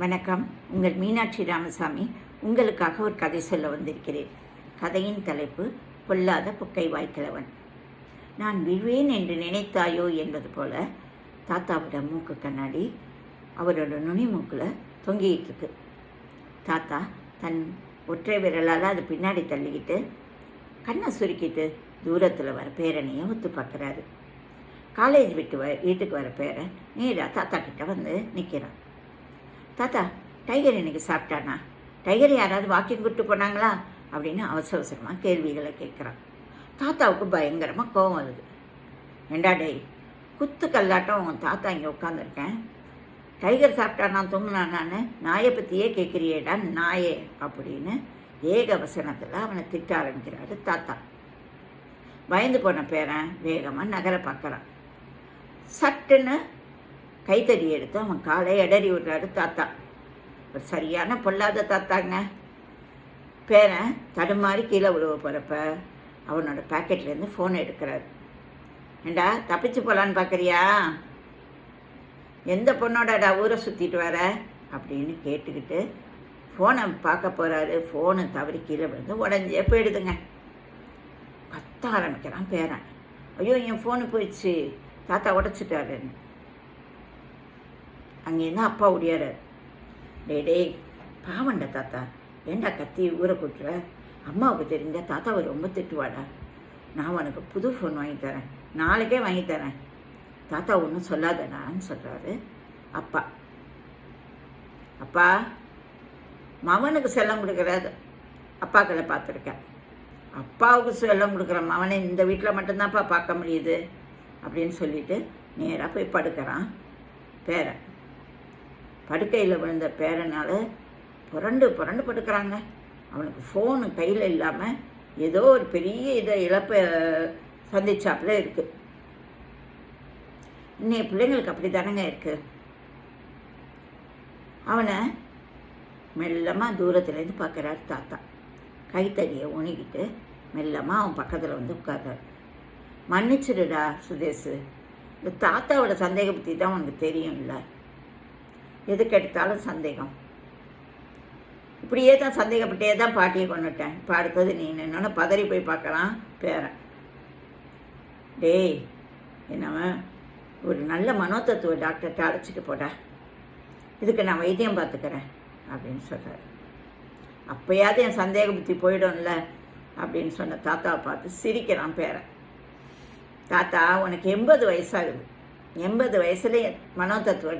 வணக்கம். உங்கள் மீனாட்சி ராமசாமி உங்களுக்காக ஒரு கதை சொல்ல வந்திருக்கிறேன். கதையின் தலைப்பு பொல்லாத புக்கை வாய்க்கிழவன். நான் விழுவேன் என்று நினைத்தாயோ என்பது போல தாத்தாவோட மூக்கு கண்ணாடி அவரோட நுனி மூக்கில் தொங்கிக்கிட்டு இருக்கு. தாத்தா தன் ஒற்றை விரலால் அது பின்னாடி தள்ளிக்கிட்டு கண்ணை சுருக்கிட்டு தூரத்தில் வர பேரனையை ஒத்து பார்க்குறாரு காலேஜ் விட்டு வ வீட்டுக்கு வர பேரன் நேராக தாத்தா கிட்ட வந்து நிற்கிறான் தாத்தா டைகர் இன்னைக்கு சாப்பிட்டானா? டைகர் யாராவது வாக்கிங் கூட்டு போனாங்களா? அப்படின்னு அவசர அவசரமாக கேள்விகளை கேட்குறான். தாத்தாவுக்கு பயங்கரமாக கோவம் வருது. ஏண்டா டேய் குத்து கல்லாட்டம் உன் தாத்தா இங்கே உட்காந்துருக்கேன் டைகர் சாப்பிட்டானா தூங்கினானான்னு நாயை பற்றியே கேட்குறியேடா நாயே அப்படின்னு ஏக வசனத்தில் அவனை திட்ட ஆரம்பிக்கிறாரு தாத்தா. பயந்து போன பேரன் வேகமாக நகர பார்க்குறான். சட்டுன்னு கைத்தறி எடுத்து அவன் காலை எடறி விடுறாரு தாத்தா. ஒரு சரியான பொல்லாத தாத்தாங்க. பேரன் தடுமாறி கீழே விழுவ போகிறப்ப அவனோட பாக்கெட்லேருந்து ஃபோன் எடுக்கிறாரு. ஏண்டா தப்பிச்சு போகலான்னு பார்க்குறியா எந்த பொண்ணோடடா ஊரை சுற்றிட்டு வர? அப்படின்னு கேட்டுக்கிட்டு ஃபோனை பார்க்க போகிறாரு ஃபோனை தவறி கீழே விழுந்து உடஞ்சே போயிடுதுங்க. கத்த ஆரம்பிக்கிறான் பேரன். ஐயோ என் ஃபோனு போயிடுச்சு. தாத்தா உடச்சிட்டாருன்னு. அங்கேருந்து அப்பா ஒடியாரு டே டேய் பாவண்ட தாத்தா. ஏண்டா கத்தி ஊரை கூட்டுற? அம்மாவுக்கு தெரிஞ்ச தாத்தாவை ரொம்ப திட்டுவாடா. நான் உனக்கு புது ஃபோன் வாங்கி தரேன். நாளைக்கே வாங்கி தரேன். தாத்தா ஒன்றும் சொல்லாதடான்னு சொல்கிறாரு அப்பா. அப்பா மவனுக்கு செல்லம் கொடுக்குற அப்பாக்களை பார்த்துருக்கேன். அப்பாவுக்கு செல்லம் கொடுக்குற மவனை இந்த வீட்டில் மட்டும்தான்ப்பா பார்க்க முடியுது அப்படின்னு சொல்லிட்டு நேராக போய் படுக்கிறான் பேரன். படுக்கையில் விழுந்த பேரனால் புரண்டு புரண்டு படுக்கிறாங்க. அவனுக்கு ஃபோனு கையில் இல்லாமல் ஏதோ ஒரு பெரிய இதை இழப்பை சந்திச்சாப்புல இருக்குது இன்னைய பிள்ளைங்களுக்கு அப்படி தானங்க இருக்குது அவனை மெல்லமாக தூரத்துலேருந்து பார்க்குறாரு தாத்தா. கைத்தடியை உணிக்கிட்டு மெல்லமாக அவன் பக்கத்தில் வந்து உட்கார்றாரு. மன்னிச்சிடுடா சுதேஷு இந்த தாத்தாவோட சந்தேக பற்றி தான் உனக்கு தெரியும்ல. எதுக்கு எடுத்தாலும் சந்தேகம். இப்படியே தான் சந்தேகப்பட்டே தான் பாட்டியை கொண்டுட்டேன். இப்போ அடுத்தது நீ என்னன்னு பதறி போய் பார்க்கலாம் பேரன் டேய் என்னவன் ஒரு நல்ல மனோதத்துவ டாக்டர்கிட்ட அழைச்சிட்டு போடா. இதுக்கு நான் வைத்தியம் பார்த்துக்கிறேன் அப்படின்னு சொல்கிறார் அப்போயாவது என் சந்தேக புத்தி போயிடும்ல அப்படின்னு சொன்ன தாத்தாவை பார்த்து சிரிக்கிறான் பேரன் தாத்தா உனக்கு எண்பது வயசாகுது. எண்பது வயசுல மனோதத்துவ